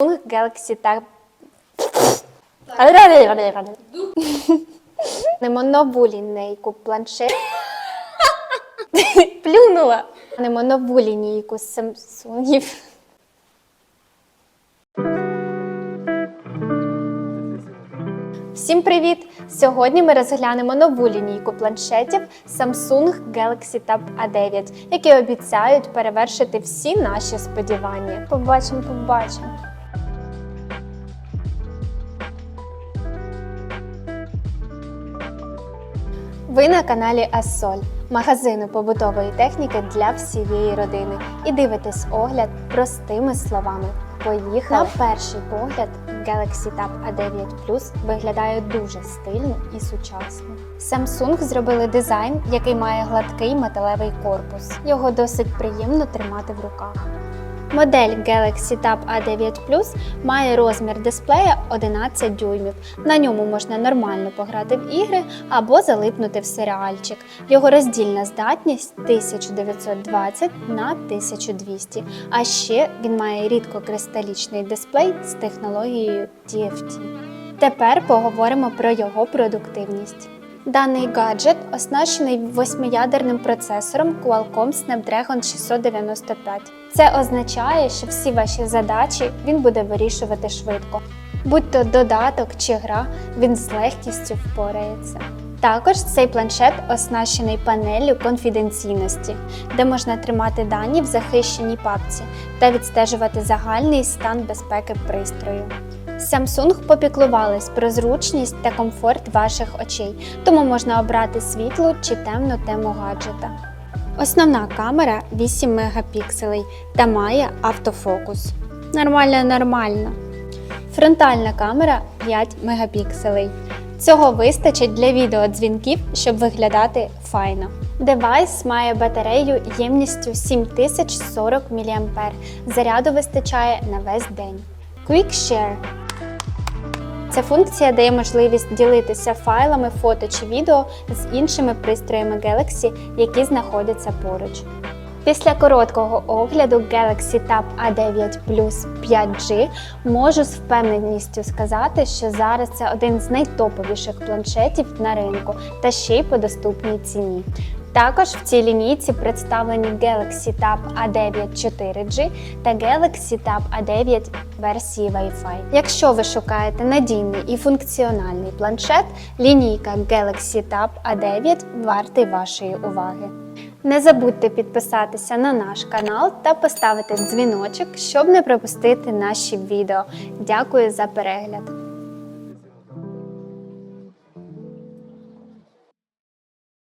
Galaxy Tab. Немо нову лінійку планшет. Плюнула. Немо нову лінійку Samsungів. Всім привіт! Сьогодні ми розглянемо нову лінійку планшетів Samsung Galaxy Tab A9, які обіцяють перевершити всі наші сподівання. Побачимо, побачимо. Ви на каналі Ассоль, магазину побутової техніки для всієї родини. І дивитесь огляд простими словами. Поїхали! На перший погляд Galaxy Tab A9 Plus виглядає дуже стильно і сучасно. Samsung зробили дизайн, який має гладкий металевий корпус. Його досить приємно тримати в руках. Модель Galaxy Tab A9 Plus має розмір дисплея 11 дюймів. На ньому можна нормально пограти в ігри або залипнути в серіальчик. Його роздільна здатність 1920 на 1200. А ще він має рідкокристалічний дисплей з технологією TFT. Тепер поговоримо про його продуктивність. Даний гаджет оснащений восьмиядерним процесором Qualcomm Snapdragon 695. Це означає, що всі ваші задачі він буде вирішувати швидко. Будь то додаток чи гра, він з легкістю впорається. Також цей планшет оснащений панеллю конфіденційності, де можна тримати дані в захищеній папці та відстежувати загальний стан безпеки пристрою. Samsung попіклувались про зручність та комфорт ваших очей, тому можна обрати світлу чи темну тему гаджета. Основна камера 8 мегапікселей та має автофокус. Нормально, нормально. Фронтальна камера 5 мегапікселей. Цього вистачить для відеодзвінків, щоб виглядати файно. Девайс має батарею ємністю 7040 мА. Заряду вистачає на весь день. Quick Share Ця функція дає можливість ділитися файлами фото чи відео з іншими пристроями Galaxy, які знаходяться поруч. Після короткого огляду Galaxy Tab A9 Plus 5G можу з впевненістю сказати, що зараз це один з найтоповіших планшетів на ринку та ще й по доступній ціні. Також в цій лінійці представлені Galaxy Tab A9 4G та Galaxy Tab A9 версії Wi-Fi. Якщо ви шукаєте надійний і функціональний планшет, лінійка Galaxy Tab A9 вартий вашої уваги. Не забудьте підписатися на наш канал та поставити дзвіночок, щоб не пропустити наші відео. Дякую за перегляд!